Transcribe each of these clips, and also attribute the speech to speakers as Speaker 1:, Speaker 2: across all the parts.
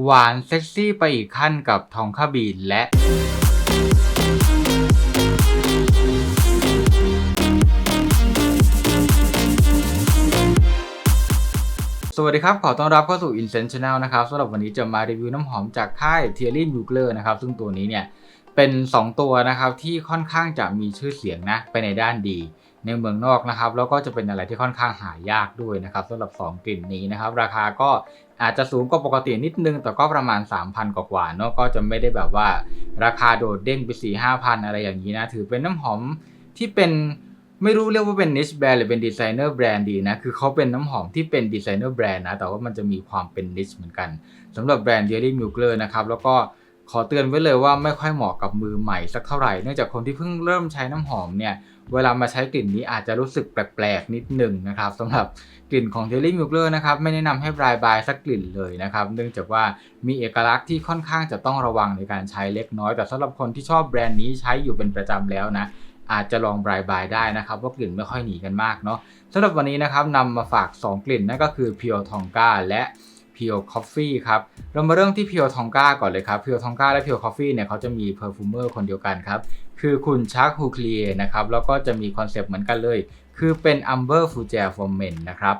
Speaker 1: หวานเซ็กซี่ไปอีกขั้นกับทองคาบีนและสวัสดีครับ ขอต้อนรับเข้าสู่ Incense Channel นะครับสำหรับวันนี้จะมารีวิวน้ำหอมจากค่าย t i e r i n b u g l e r นะครับ ซึ่งตัวนี้เนี่ยเป็น 2 ตัวนะครับที่ค่อนข้างจะมีชื่อเสียงนะไปในด้านดี ในเมืองนอกนะครับ แล้วก็จะเป็นอะไรที่ค่อนข้างหายากด้วยนะครับสำหรับ 2 กลิ่นนี้นะครับ ราคาก็อาจจะสูงกว่าปกตินิดนึง แต่ก็ประมาณ 3,000 กว่าเนาะก็จะไม่ได้แบบว่าราคาโดดเด้งไป4 5พันอะไรอย่างนี้นะ ถือเป็นน้ำหอมที่เป็นไม่รู้เรียกว่าเป็น niche brand หรือเป็นดีไซเนอร์แบรนด์ดีนะ คือเขาเป็นน้ำหอมที่เป็นดีไซเนอร์แบรนด์นะ แต่ว่ามันจะมีความเป็น niche เหมือนกันสำหรับแบรนด์ Daily Mugler นะครับแล้วก็ขอเตือนไว้เลยว่าไม่ค่อยเหมาะกับมือใหม่สักเท่าไหร่เนื่องจากคนที่เพิ่งเริ่มใช้น้ำหอมเนี่ย เวลามาใช้กลิ่นนี้อาจจะรู้สึกแปลกๆนิดหนึ่งนะครับสำหรับกลิ่นของ Daily Mugler นะครับไม่แนะนำให้บายบายสักกลิ่นเลยนะครับ เนื่องจากว่ามีเอกลักษณ์ที่ค่อนข้างจะต้องระวังในการใช้เล็กน้อย แต่สำหรับคนที่ชอบแบรนด์นี้ใช้อยู่เป็นประจำแล้วนะอาจจะลองบายบายได้นะครับว่ากลิ่นไม่ค่อยหนีกันมากเนาะสำหรับวันนี้นะครับนำมาฝาก 2 กลิ่นนั่นก็คือ Pure Tonka และ Pure Coffee ครับเรามาเริ่มที่ Pure Tonka ก่อนเลยครับ Pure Tonka และ Pure Coffee เนี่ยเขาจะมีเพอร์ฟูเมอร์คนเดียวกันครับ คือคุณชักฮูคลีนะครับแล้วก็จะมีคอนเซปต์เหมือนกันเลย คือเป็น Amber f u g e r for Men นะครับ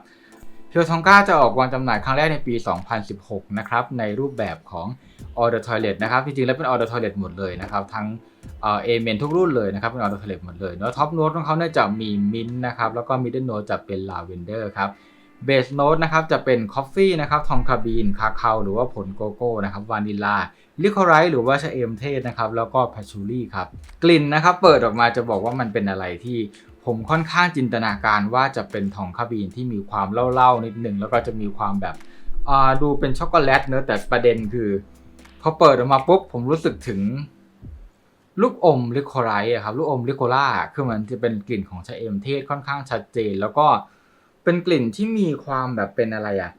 Speaker 1: Pure Tonka จะออกวางจำหน่ายครั้งแรกในปี 2016 นะครับในรูปแบบของ All the Toilet นะครับจริงๆแล้วเป็น All the Toilet หมดเลยนะครับทั้งเอเมนทุกรุ่นเลยนะครับเป็น All the Toilet หมดเลยแล้วท็อปโน้ตของเขาเนี่ยจะมีมินท์นะครับแล้วก็มิดเดิลโน้ตจะเป็นลาเวนเดอร์ครับ เบสโน้ตนะครับจะเป็นคอฟฟี่นะครับทองคาบีน คาคาหรือว่าผลโกโก้นะครับวานิลาลิโคไรหรือว่าชะเอมเทศนะครับแล้วก็พาชูรี่ครับกลิ่นนะครับเปิดออกมาจะบอกว่ามันเป็นอะไรที่ผมค่อนข้างจินตนาการว่าจะเป็นทองคาบีนที่มีความเล่าๆนิดหนึ่งแล้วก็จะมีความแบบอ่าดูเป็นช็อกโกแลตเนอะแต่ประเด็นคือพอเปิดออกมาปุ๊บผมรู้สึกถึงลูกอมลิโคไรอะครับลูกอมลิโคล่าคือมันจะเป็นกลิ่นของชะเอมเทศค่อนข้างชัดเจน แล้วก็ เป็นกลิ่นที่มีความแบบเป็นอะไรอะ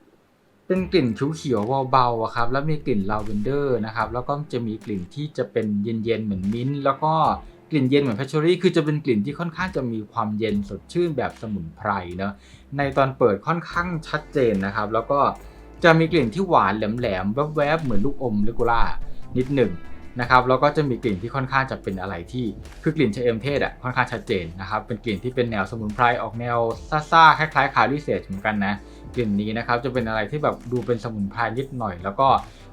Speaker 1: เป็นกลิ่นเขียวๆเบาๆอะครับ แล้วมีกลิ่นลาเวนเดอร์นะครับ แล้วก็จะมีกลิ่นที่จะเป็นเย็นๆเหมือนมิ้นท์แล้วก็กลิ่นเย็นเหมือนแพชเชอรี่คือจะเป็นกลิ่นที่ค่อนข้างจะมีความเย็นสดชื่นแบบสมุนไพรเนอะในตอนเปิดค่อนข้างชัดเจนนะครับ แล้วก็จะมีกลิ่นที่หวานแหลมๆแวบๆเหมือนลูกอมลิโคล่านิดหนึ่ง นะครับแล้วก็จะมีกลิ่นที่ค่อนข้างจะเป็นอะไรที่คือกลิ่นชะเอมเทศอะค่อนข้างชัดเจนนะครับเป็นกลิ่นที่เป็นแนวสมุนไพรออกแนวซ่าๆคล้ายๆคาริเซจเหมือนกันนะกลิ่นนี้นะครับจะเป็นอะไรที่แบบดูเป็นสมุนไพรนิดหน่อย แล้วก็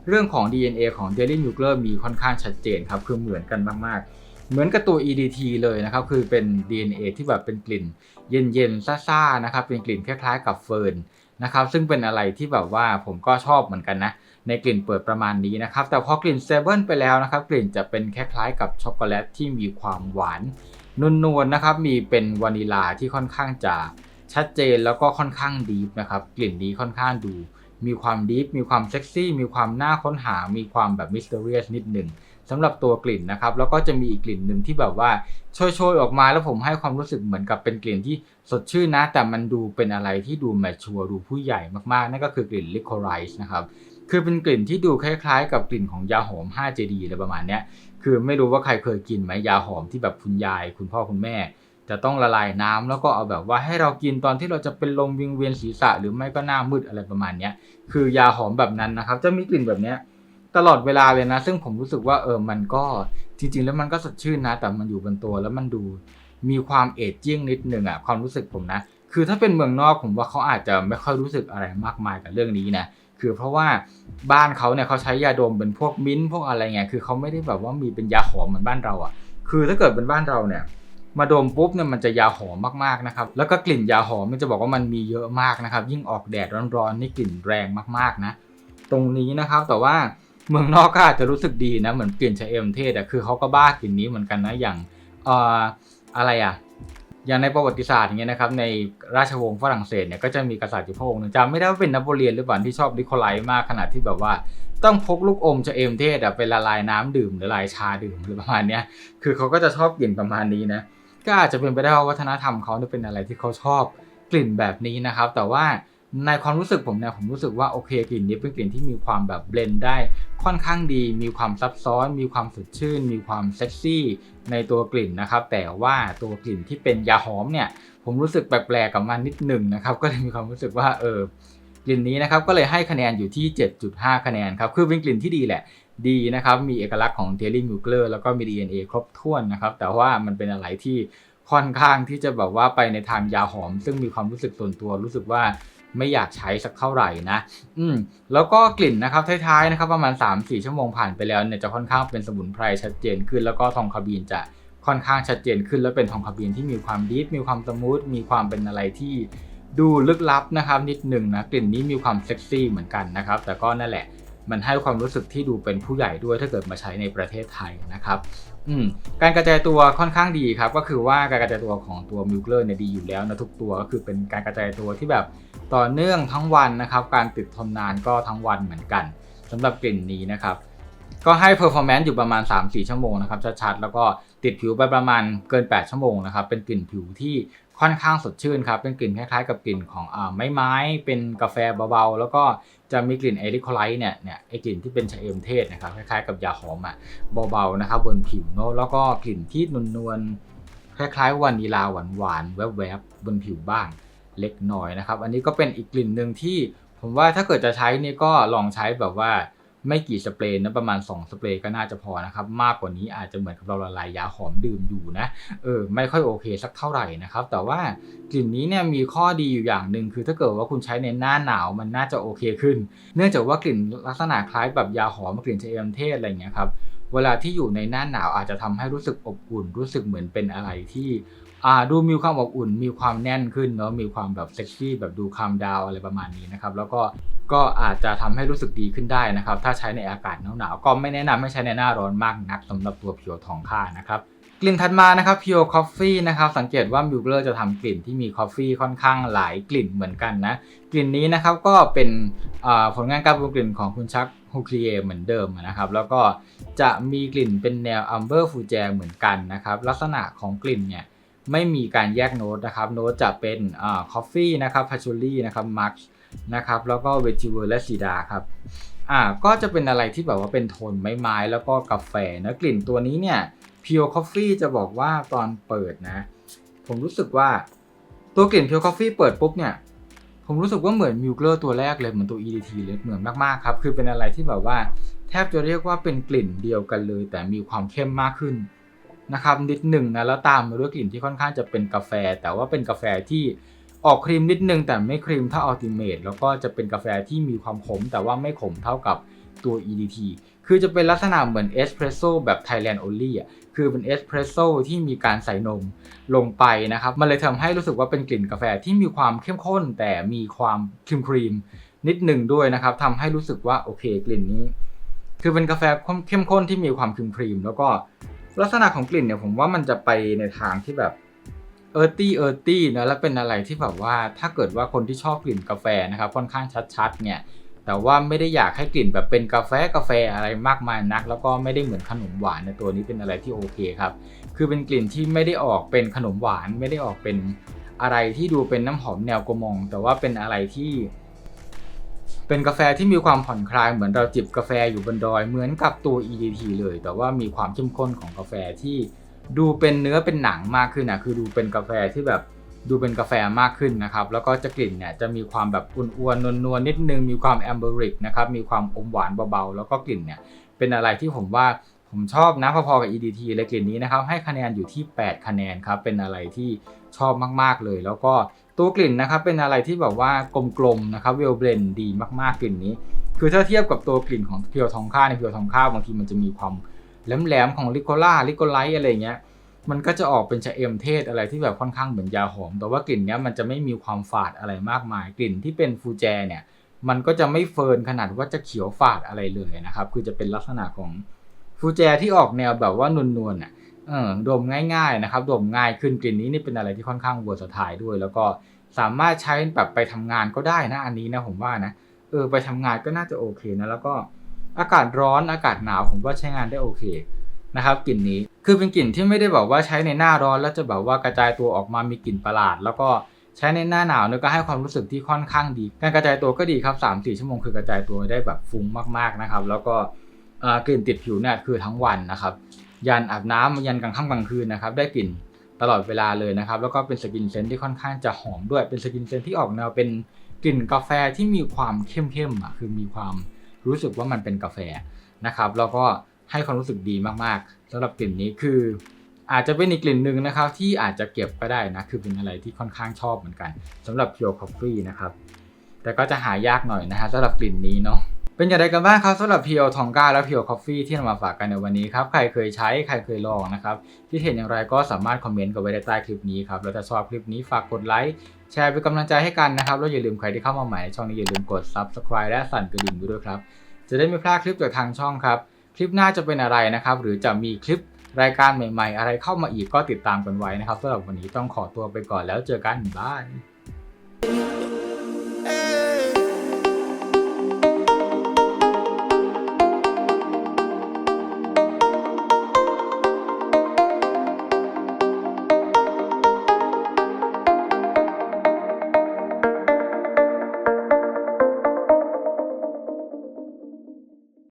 Speaker 1: เรื่องของ DNA ของ Daily Nuclear มีค่อนข้างชัดเจนครับคือเหมือนกันมากๆ เหมือนกับตัว EDT เลยนะครับคือเป็น DNA ที่แบบเป็นกลิ่น เย็นๆซ่าๆนะครับเป็นกลิ่นคล้ายๆ กับเฟิร์นนะครับซึ่งเป็นอะไรที่แบบว่าผมก็ชอบเหมือนกันนะ ในกลิ่นเปิดประมาณนี้นะครับ แต่พอกลิ่นเซเว่นไปแล้วนะครับ กลิ่นจะเป็นคล้ายๆกับช็อกโกแลตที่มีความหวานนุ่นๆนะครับ มีเป็นวานิลาที่ค่อนข้างจะชัดเจนแล้วก็ค่อนข้างดีฟนะครับ กลิ่นนี้ค่อนข้างดู มีความดีฟมีความเซ็กซี่ มีความน่าค้นหา มีความแบบมิสเตอรียสนิดหนึ่ง สำหรับตัวกลิ่นนะครับ แล้วก็จะมีอีกกลิ่นหนึ่งที่แบบว่าโชยๆออกมาแล้วผมให้ความรู้สึกเหมือนกับเป็นกลิ่นที่สดชื่นนะ แต่มันดูเป็นอะไรที่ดูแมชชัวดูผู้ใหญ่มากๆ นั่นก็คือกลิ่นลิโคไรส์นะครับคือเป็นกลิ่นที่ดูคล้ายๆ กับกลิ่นของยาหอม 5JD อะไรประมาณเนี้ยคือไม่รู้ว่าใครเคยกินไหมยาหอมที่แบบคุณยาย คุณพ่อคุณแม่ จะต้องละลายน้ำแล้วก็เอาแบบว่าให้เรากินตอนที่เราจะเป็นลมวิงเวียนศีรษะ หรือไม่ก็หน้ามืดอะไรประมาณเนี้ยคือยาหอมแบบนั้นนะครับ จะมีกลิ่นแบบเนี้ย ตลอดเวลาเลยนะ ซึ่งผมรู้สึกว่าเออมันก็จริง ๆ แล้วมันก็สดชื่นนะ แต่มันอยู่บนตัวแล้วมันดูมีความเอจจิ้งนิดนึงอะความรู้สึกผมนะ คือถ้าเป็นเมืองนอกผมว่าเขาอาจจะไม่ค่อยรู้สึกอะไรมากมายกับเรื่องนี้นะคือเพราะว่าบ้านเขาเนี่ยเขาใช้ยาดมเป็นพวกมิ้นท์พวกอะไรเงี้ยคือเขาไม่ได้แบบว่ามีเป็นยาหอมเหมือนบ้านเราอะ คือถ้าเกิดเป็นบ้านเราเนี่ย มาดมปุ๊บเนี่ยมันจะยาหอมมากๆนะครับ แล้วก็กลิ่นยาหอมมันจะบอกว่ามันมีเยอะมากนะครับ ยิ่งออกแดดร้อนๆนี่กลิ่นแรงมากๆนะ ตรงนี้นะครับแต่ว่า เมืองนอกก็อาจจะรู้สึกดีนะเหมือนกลิ่นชะเอมเทศอะคือเขาก็บ้ากลิ่นนี้เหมือนกันนะอย่างเอ่ออะไรอะอย่างในประวัติศาสตร์อย่างเงี้ยนะครับในราชวงศ์ฝรั่งเศสเนี่ยก็จะมีกษัตริย์อยู่พระองค์หนึงจำไม่ได้ว่าเป็นนโปเลียนหรือเปล่าที่ชอบนิโคไลมากขนาดที่แบบว่าต้องพกลูกอมชะเอมเทศอะไปละลายน้ำดื่มหรือละลายชาดื่มหรือประมาณเนี้ยคือเขาก็จะชอบกลิ่นประมาณนี้นะก็อาจจะเป็นไปได้ว่าวัฒนธรรมเขาเนี่ยเป็นอะไรที่เขาชอบกลิ่นแบบนี้นะครับ แต่ว่า ในความรู้สึกผมเนี่ยผมรู้สึกว่าโอเคกลิ่นนี้เป็นกลิ่นที่มีความแบบเบลนได้ค่อนข้างดี มีความซับซ้อน มีความสดชื่น มีความเซ็กซี่ในตัวกลิ่นนะครับ แต่ว่าตัวกลิ่นที่เป็นยาหอมเนี่ย ผมรู้สึกแปลกๆกับมันนิดหนึ่งนะครับ ก็เลยมีความรู้สึกว่าเออกลิ่นนี้นะครับก็เลยให้คะแนนอยู่ที่ 7.5 คะแนนครับคือเป็นกลิ่นที่ดีแหละดีนะครับ มีเอกลักษณ์ของเทลลิงมิเกอร์แล้วก็มี DNA ครบถ้วนนะครับ แต่ว่ามันเป็นอะไรที่ค่อนข้างที่จะแบบว่าไปในทางยาหอม ซึ่งมีความรู้สึกส่วนตัวรู้สึกว่า ไม่อยากใช้สักเท่าไหร่นะ อืม แล้วก็กลิ่นนะครับท้ายๆนะครับประมาณ 3-4 ชั่วโมงผ่านไปแล้วเนี่ยจะค่อนข้างเป็นสมุนไพรชัดเจนขึ้น แล้วก็ทองคาบีนจะค่อนข้างชัดเจนขึ้น แล้วเป็นทองคาบีนที่มีความดีฟมีความสมูทมีความเป็นอะไรที่ดูลึกลับนะครับนิดหนึ่งนะกลิ่นนี้มีความเซ็กซี่เหมือนกันนะครับ แต่ก็นั่นแหละ มันให้ความรู้สึกที่ดูเป็นผู้ใหญ่ด้วยถ้าเกิดมาใช้ในประเทศไทยนะครับการกระจายตัวค่อนข้างดีครับก็คือว่าการกระจายตัวของตัวมิลเลอร์เนี่ยดีอยู่แล้วนะทุกตัวก็คือเป็นการกระจายตัวที่แบบต่อเนื่องทั้งวันนะครับ การติดทนนานก็ทั้งวันเหมือนกันสำหรับกลิ่นนี้นะครับ ก็ให้ performance อยู่ประมาณ 3-4 ชั่วโมงนะครับชัดๆแล้วก็ติดผิวไปประมาณเกิน 8 ชั่วโมงนะครับเป็นกลิ่นผิวที่ ค่อนข้างสดชื่นครับ เป็นกลิ่นคล้ายๆ กับกลิ่นของอ่าไม้ไม้เป็นกาแฟเบาๆ แล้วก็จะมีกลิ่นเอริโคไลท์เนี่ยเนี่ยไอกลิ่นที่เป็นชะเอมเทศนะครับคล้ายๆกับยาหอมอะเบาๆนะครับบนผิวเนาะแล้วก็กลิ่นที่นวลๆคล้ายๆวานิลาหวานๆแวบๆบนผิวบ้างเล็กน้อยนะครับ อันนี้ก็เป็นอีกกลิ่นหนึ่งที่ผมว่าถ้าเกิดจะใช้นี่ก็ลองใช้แบบว่า ไม่กี่สเปรย์นะประมาณ 2 สเปรย์ก็น่าจะพอนะครับ มากกว่านี้อาจจะเหมือนกับเราละลายยาหอมดื่มอยู่นะเออไม่ค่อยโอเคสักเท่าไหร่นะครับ แต่ว่ากลิ่นนี้เนี่ยมีข้อดีอยู่อย่างหนึ่งคือถ้าเกิดว่าคุณใช้ในหน้าหนาวมันน่าจะโอเคขึ้น เนื่องจากว่ากลิ่นลักษณะคล้ายแบบยาหอมกลิ่นชะเอมเทศอะไรอย่างเงี้ยครับเวลาที่อยู่ในหน้าหนาวอาจจะทำให้รู้สึกอบอุ่น รู้สึกเหมือนเป็นอะไรที่อ่าดูมีความอบอุ่น มีความแน่นขึ้นเนาะมีความแบบเซ็กซี่แบบดูคามดาวอะไรประมาณนี้นะครับแล้วก็ ก็อาจจะทำให้รู้สึกดีขึ้นได้นะครับ ถ้าใช้ในอากาศหนาวๆก็ไม่แนะนำให้ใช้ในหน้าร้อนมากนักสำหรับตัวเพียวทองค่านะครับกลิ่นถัดมานะครับ Pure Coffee นะครับสังเกตว่ามิวเลอร์จะทำกลิ่นที่มีคอฟฟี่ค่อนข้างหลายกลิ่นเหมือนกันนะกลิ่นนี้นะครับก็เป็นผลงานการปรุงกลิ่นของคุณชักฮูคลีเอเหมือนเดิมนะครับแล้วก็จะมีกลิ่นเป็นแนวอัมเบอร์ฟูแจเหมือนกันนะครับลักษณะของกลิ่นเนี่ยไม่มีการแยกโน้ตนะครับโน้ตจะเป็นคอฟฟี่นะครับพาชูรี่นะครับมัช นะครับแล้วก็เวจิเวอร์และซีดาครับอ่าก็จะเป็นอะไรที่แบบว่าเป็นโทนไม้ๆแล้วก็กาแฟนะกลิ่นตัวนี้เนี่ย Pure Coffee จะบอกว่าตอนเปิดนะ ผมรู้สึกว่าตัวกลิ่น Pure Coffee เปิดปุ๊บเนี่ยผมรู้สึกว่าเหมือนมิวเกอร์ตัวแรกเลยเหมือนตัว EDT เลยเหมือนมากๆครับคือเป็นอะไรที่แบบว่าแทบจะเรียกว่าเป็นกลิ่นเดียวกันเลย แต่มีความเข้มมากขึ้นนะครับนิดหนึ่งนะแล้วตามมาด้วยกลิ่นที่ค่อนข้างจะเป็นกาแฟ แต่ว่าเป็นกาแฟที่ ออกครีมนิดนึงแต่ไม่ครีมเท่าอัลติเมทแล้วก็จะเป็นกาแฟที่มีความขม แต่ว่าไม่ขมเท่ากับตัว EDT คือจะเป็นลักษณะเหมือนเอสเพรสโซ่แบบ Thailand Only อะ คือเป็นเอสเพรสโซ่ที่มีการใส่นมลงไปนะครับ มันเลยทำให้รู้สึกว่าเป็นกลิ่นกาแฟที่มีความเข้มข้น แต่มีความครีมครีมนิดหนึ่งด้วยนะครับทำให้รู้สึกว่าโอเคกลิ่นนี้ คือเป็นกาแฟเข้มข้นที่มีความครีมครีมแล้วก็ลักษณะของกลิ่นเนี่ยผมว่ามันจะไปในทางที่แบบ เออร์ตี้เออร์ตี้นะแล้วเป็นอะไรที่แบบว่าถ้าเกิดว่าคนที่ชอบกลิ่นกาแฟนะครับค่อนข้างชัดๆเนี่ยแต่ว่าไม่ได้อยากให้กลิ่นแบบเป็นกาแฟกาแฟอะไรมากมายนัก แล้วก็ไม่ได้เหมือนขนมหวานในตัวนี้เป็นอะไรที่โอเคครับคือเป็นกลิ่นที่ไม่ได้ออกเป็นขนมหวาน ไม่ได้ออกเป็นอะไรที่ดูเป็นน้ำหอมแนวกระมอง แต่ว่าเป็นอะไรที่เป็นกาแฟที่มีความผ่อนคลายเหมือนเราจิบกาแฟอยู่บนดอยเหมือนกับตัว EDT เลย แต่ว่ามีความเข้มข้นของกาแฟที่ ดูเป็นเนื้อเป็นหนังมากขึ้นนะคือดูเป็นกาแฟที่แบบดูเป็นกาแฟมากขึ้นนะครับ แล้วก็จะกลิ่นเนี่ยจะมีความแบบอ้วนๆนวลๆนิดนึง มีความแอมเบอริกนะครับ มีความอมหวานเบาๆ แล้วก็กลิ่นเนี่ยเป็นอะไรที่ผมว่าผมชอบนะพอๆกับ EDT เลยกลิ่นนี้นะครับ ให้คะแนนอยู่ที่ 8 คะแนนครับ เป็นอะไรที่ชอบมากๆเลย แล้วก็ตัวกลิ่นนะครับ เป็นอะไรที่แบบว่ากลมๆนะครับเวลเบลนดีมากๆกลิ่นนี้ คือถ้าเทียบกับตัวกลิ่นของเพียวทองค่าในเพียวทองค่าบางทีมันจะมีความ แหลมๆของลิโกล่าลิโกไลท์อะไรเงี้ยมันก็จะออกเป็นชะเอมเทศอะไรที่แบบค่อนข้างเหมือนยาหอม แต่ว่ากลิ่นเนี้ยมันจะไม่มีความฝาดอะไรมากมาย กลิ่นที่เป็นฟูแจเนี่ยมันก็จะไม่เฟิร์นขนาดว่าจะเขียวฝาดอะไรเลยนะครับ คือจะเป็นลักษณะของฟูแจที่ออกแนวแบบว่านวลๆอะเออดมง่ายๆนะครับดมง่ายขึ้นกลิ่นนี้นี่เป็นอะไรที่ค่อนข้างเวอร์สไตล์ด้วย แล้วก็สามารถใช้แบบไปทำงานก็ได้นะอันนี้นะผมว่านะเออไปทำงานก็น่าจะโอเคนะแล้วก็ อากาศร้อนอากาศหนาวผมว่าใช้งานได้โอเคนะครับกลิ่นนี้คือเป็นกลิ่นที่ไม่ได้แบบว่าใช้ในหน้าร้อนแล้วจะแบบว่ากระจายตัวออกมามีกลิ่นประหลาด แล้วก็ใช้ในหน้าหนาวเนี่ยก็ให้ความรู้สึกที่ค่อนข้างดี การกระจายตัวก็ดีครับ3 4ชั่วโมงคือกระจายตัวได้แบบฟุ้งมากๆนะครับ แล้วก็กลิ่นติดผิวเนี่ยคือทั้งวันนะครับ ยันอาบน้ำยันกลางค่ำกลางคืนนะครับ ได้กลิ่นตลอดเวลาเลยนะครับ แล้วก็เป็นสกินเซนที่ค่อนข้างจะหอมด้วยเป็นสกินเซนที่ออกแนวเป็นกลิ่นกาแฟที่มีความเข้มๆอะคือมีความ รู้สึกว่ามันเป็นกาแฟนะครับแล้วก็ให้ความรู้สึกดีมากๆสำหรับกลิ่นนี้คือ อาจจะเป็นอีกกลิ่นหนึ่งนะครับ ที่อาจจะเก็บก็ได้นะคือเป็นอะไรที่ค่อนข้างชอบเหมือนกันสำหรับ Pure Coffee นะครับแต่ก็จะหายากหน่อยนะฮะสำหรับกลิ่นนี้เนาะ เป็นอย่างไรกันบ้างครับสำหรับ Pure Tonga และ Pure Coffee ที่นำมาฝากกันในวันนี้ครับใครเคยใช้ใครเคยลองนะครับที่เห็นอย่างไรก็สามารถคอมเมนต์กันไว้ได้ใต้คลิปนี้ครับแล้วถ้าชอบคลิปนี้ฝากกดไลค์แชร์เป็นกำลังใจให้กันนะครับแล้วอย่าลืมใครที่เข้ามาใหม่ช่องนี้อย่าลืมกด Subscribe และสั่นกระดิ่งด้วยครับจะได้ไม่พลาดคลิปจากทางช่องครับคลิปหน้าจะเป็นอะไรนะครับหรือจะมีคลิปรายการใหม่ ๆ อะไรเข้ามาอีกก็ติดตามกันไว้นะครับสำหรับวันนี้ต้องขอตัวไปก่อนแล้วเจอกันบาย